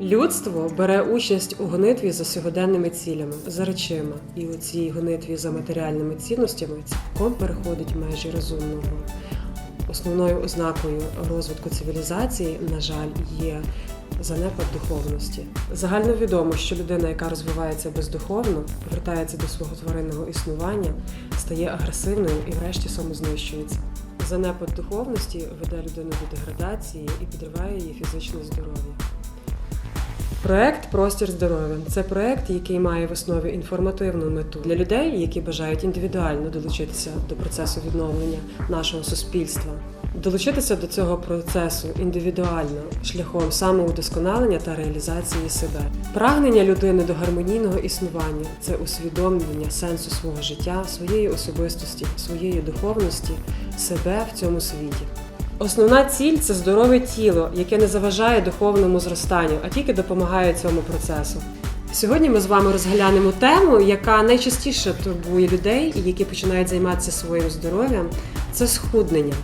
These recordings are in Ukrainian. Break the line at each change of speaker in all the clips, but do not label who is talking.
Людство бере участь у гонитві за сьогоденними цілями, за речима, і у цій гонитві за матеріальними цінностями цілком переходить межі розумного. Основною ознакою розвитку цивілізації, на жаль, є занепад духовності. Загально відомо, що людина, яка розвивається бездуховно, повертається до свого тваринного існування, стає агресивною і врешті самознищується. Занепад духовності веде людину до деградації і підриває її фізичне здоров'я. Проект Простір здоров'я це проект, який має в основі інформативну мету для людей, які бажають індивідуально долучитися до процесу відновлення нашого суспільства. Долучитися до цього процесу індивідуально шляхом самоудосконалення та реалізації себе. Прагнення людини до гармонійного існування це усвідомлення сенсу свого життя, своєї особистості, своєї духовності, себе в цьому світі. Основна ціль це здорове тіло, яке не заважає духовному зростанню, а тільки допомагає цьому процесу. Сьогодні ми з вами розглянемо тему, яка найчастіше турбує людей, які починають займатися своїм здоров'ям це схуднення.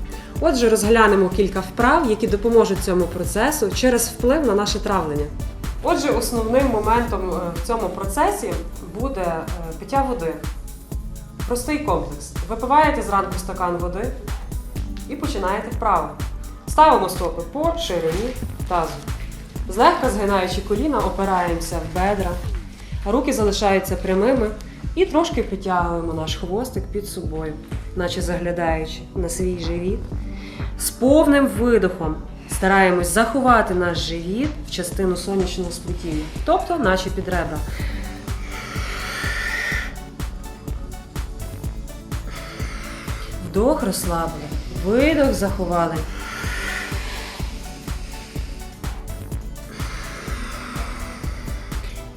Отже, розглянемо кілька вправ, які допоможуть цьому процесу через вплив на наше травлення. Отже, основним моментом е, в цьому процесі буде е, пиття води. Простий комплекс. Випиваєте зранку стакан води і починаєте вправо. Ставимо стопи по ширині тазу. Злегка згинаючи коліна, опираємося в бедра, руки залишаються прямими і трошки притягуємо наш хвостик під собою, наче заглядаючи на свій живіт. З повним видохом стараємось заховати наш живіт в частину сонячного сплетіння, тобто наче під ребра. Вдох розслабили, видох заховали.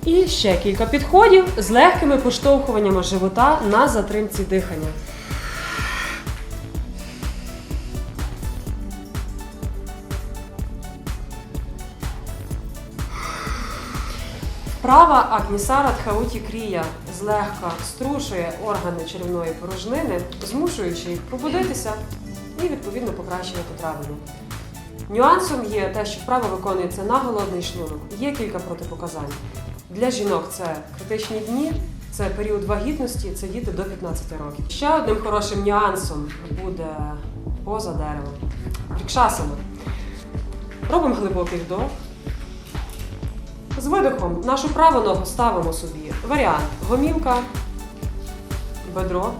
І ще кілька підходів з легкими поштовхуваннями живота на затримці дихання. Вправа Агнісара Тхауті Крія злегка струшує органи черевної порожнини, змушуючи їх пробудитися і відповідно покращувати травлення. Нюансом є те, що вправа виконується на голодний шлунок. Є кілька протипоказань. Для жінок це критичні дні, це період вагітності, це діти до 15 років. Ще одним хорошим нюансом буде поза деревом. Рікшасана. Робимо глибокий вдох. З видихом нашу праву ногу ставимо собі. Варіант гомілка, бедро.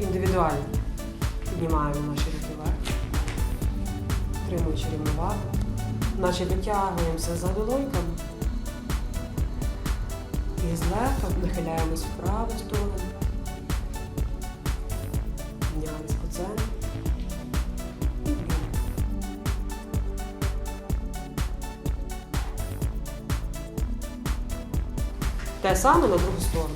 Індивідуально. Піднімаємо наші руки вверх. Тримуючи рівновагу. Наче витягуємося за долоньками. І злегка нахиляємось в праву сторону. Піднялись по центру. Те саме на другу сторону.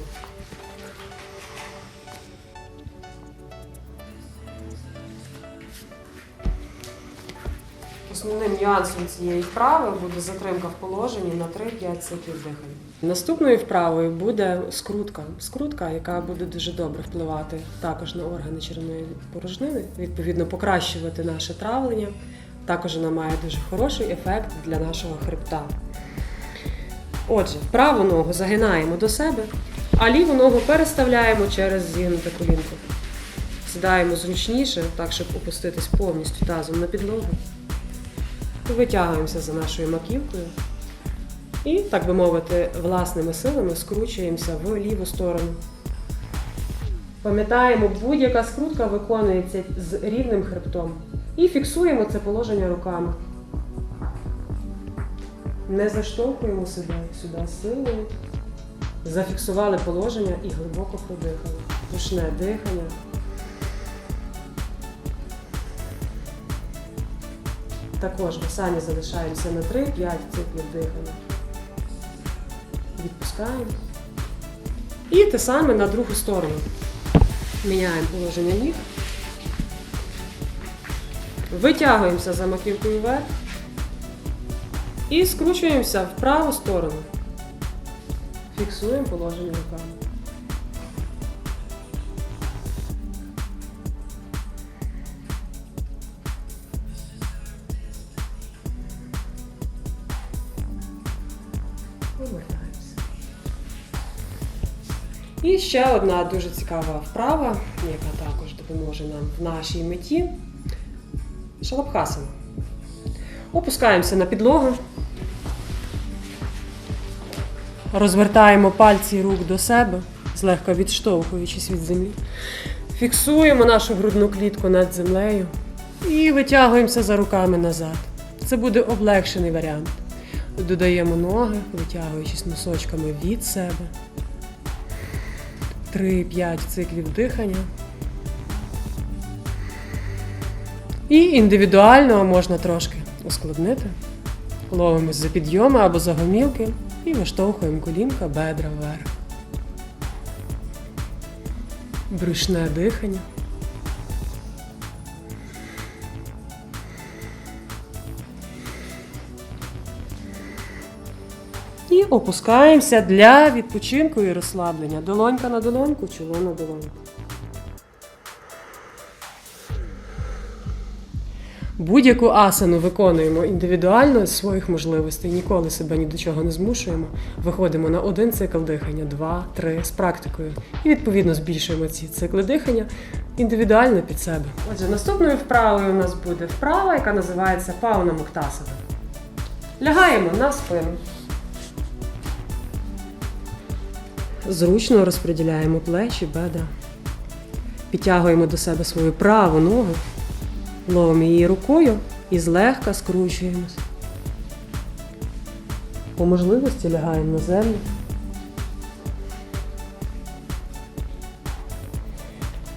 Основним нюансом цієї вправи буде затримка в положенні на 3-5 циклів дихання. Наступною вправою буде скрутка. Скрутка, яка буде дуже добре впливати також на органи черевної порожнини, відповідно покращувати наше травлення. Також вона має дуже хороший ефект для нашого хребта. Отже, праву ногу загинаємо до себе, а ліву ногу переставляємо через зігнуте колінко. Сідаємо зручніше, так, щоб опуститись повністю тазом на підлогу. Витягуємося за нашою маківкою. І, так би мовити, власними силами скручуємося в ліву сторону. Пам'ятаємо, будь-яка скрутка виконується з рівним хребтом. І фіксуємо це положення руками. Не заштовхуємо себе сюди силою. Зафіксували положення і глибоко продихали. Душне дихання. Також ми самі залишаємося на 3-5 циклів дихання. Відпускаємо. І те саме на другу сторону. Міняємо положення ніг. Витягуємося за маківкою вверх. І скручуємося в праву сторону. Фіксуємо положення руками. І ще одна дуже цікава вправа, яка також допоможе нам в нашій меті. Шалабхасана. Опускаємося на підлогу. Розвертаємо пальці рук до себе, злегка відштовхуючись від землі. Фіксуємо нашу грудну клітку над землею і витягуємося за руками назад. Це буде облегшений варіант. Додаємо ноги, витягуючись носочками від себе. 3-5 циклів дихання. І індивідуально можна трошки ускладнити. Ловимось за підйоми або за гомілки і виштовхуємо колінка бедра вверх. Брюшне дихання. Опускаємося для відпочинку і розслаблення. Долонька на долоньку, чоло на долоньку. Будь-яку асану виконуємо індивідуально з своїх можливостей. Ніколи себе ні до чого не змушуємо. Виходимо на один цикл дихання, два, три з практикою. І відповідно збільшуємо ці цикли дихання індивідуально під себе. Отже, наступною вправою у нас буде вправа, яка називається пауна муктасана. Лягаємо на спину. Зручно розподіляємо плечі, бедра. Підтягуємо до себе свою праву ногу, ловимо її рукою і злегка скручуємось. По можливості лягаємо на землю.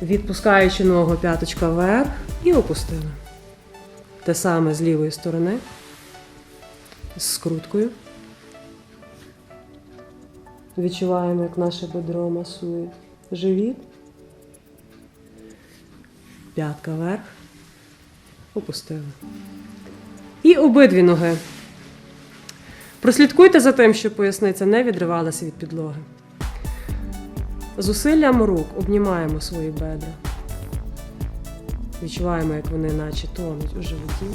Відпускаючи ногу п'яточка вверх і опустили. Те саме з лівої сторони. З скруткою. Відчуваємо, як наше бедро масує живіт. П'ятка вверх. Опустили. І обидві ноги. Прослідкуйте за тим, щоб поясниця не відривалася від підлоги. Зусиллям рук обнімаємо свої бедра. Відчуваємо, як вони наче тонуть у животі.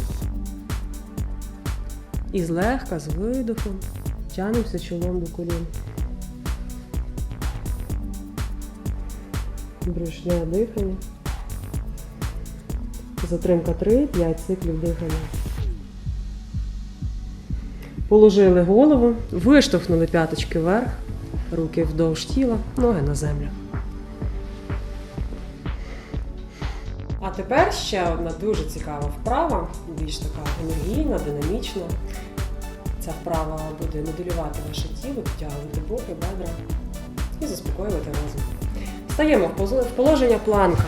І злегка, з видохом, тянемося чолом до колін. Брюшне дихання. Затримка 3-5 циклів дихання. Положили голову, виштовхнули п'яточки вверх, руки вдовж тіла, ноги на землю. А тепер ще одна дуже цікава вправа, більш така енергійна, динамічна. Ця вправа буде моделювати ваше тіло, підтягувати боки, бедра і заспокоювати розум. Стаємо в положення планка.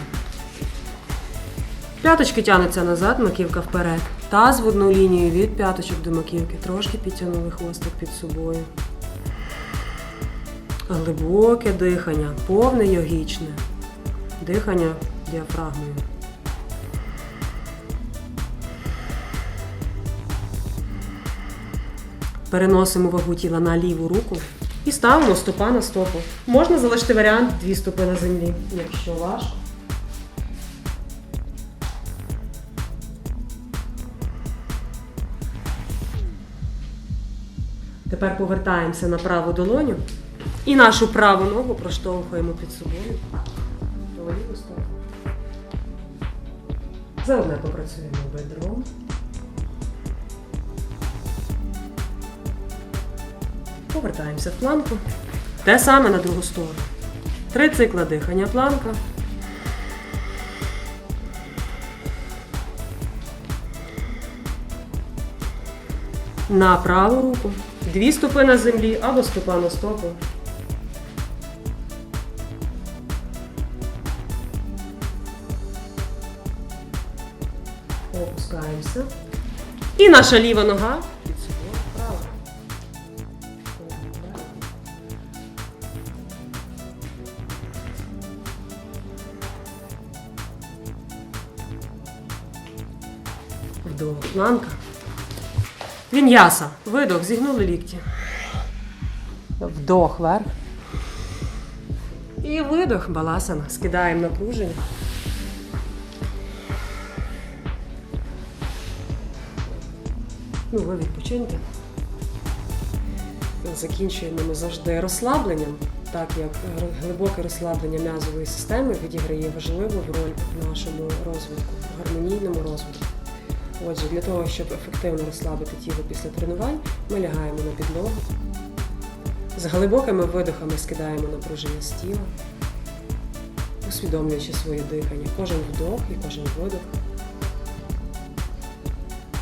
П'яточки тянуться назад, маківка вперед. Таз в одну лінію від п'яточок до маківки. Трошки підтягнули хвостик під собою. Глибоке дихання, повне йогічне. Дихання діафрагмою. Переносимо вагу тіла на ліву руку і ставимо стопа на стопу. Можна залишити варіант дві стопи на землі, якщо важко. Тепер повертаємося на праву долоню і нашу праву ногу проштовхуємо під собою. до ліву сторону. Заодно попрацюємо бедром. Повертаємося в планку. Те саме на другу сторону. Три цикла дихання планка. На праву руку. Дві стопи на землі або стопа на стопу. Опускаємося. І наша ліва нога Вдох, планка. Він'яса. Видох, зігнули лікті. Вдох вверх. І видох, баласана. Скидаємо напруження. Ну, ви відпочиньте. Закінчуємо ми завжди розслабленням. так як глибоке розслаблення м'язової системи відіграє важливу роль в нашому розвитку, в гармонійному розвитку. Отже, для того, щоб ефективно розслабити тіло після тренувань, ми лягаємо на підлогу. З глибокими видихами скидаємо напруження з тіла, усвідомлюючи своє дихання, кожен вдох і кожен видох.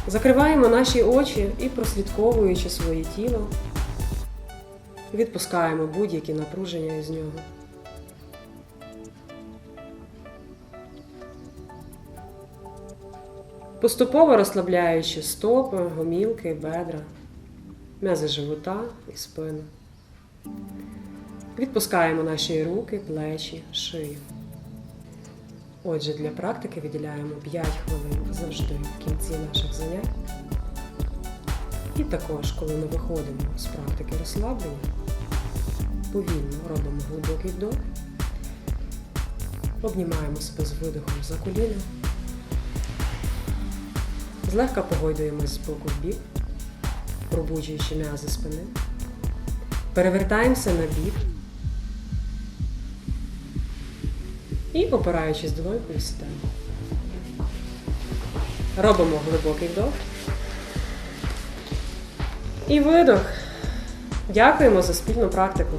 Закриваємо наші очі і, прослідковуючи своє тіло, відпускаємо будь-які напруження із нього. Поступово розслабляючи стопи, гомілки, бедра, м'язи живота і спину. Відпускаємо наші руки, плечі, шию. Отже, для практики виділяємо 5 хвилин завжди в кінці наших занять. І також, коли ми виходимо з практики розслаблення, повільно робимо глибокий вдох, обнімаємо себе з видихом за коліна, злегка погойдуємось з боку в бік, пробуджуючи м'язи спини, перевертаємося на бік і опираючись долонькою сідаємо. Робимо глибокий вдох. І видох. Дякуємо за спільну практику.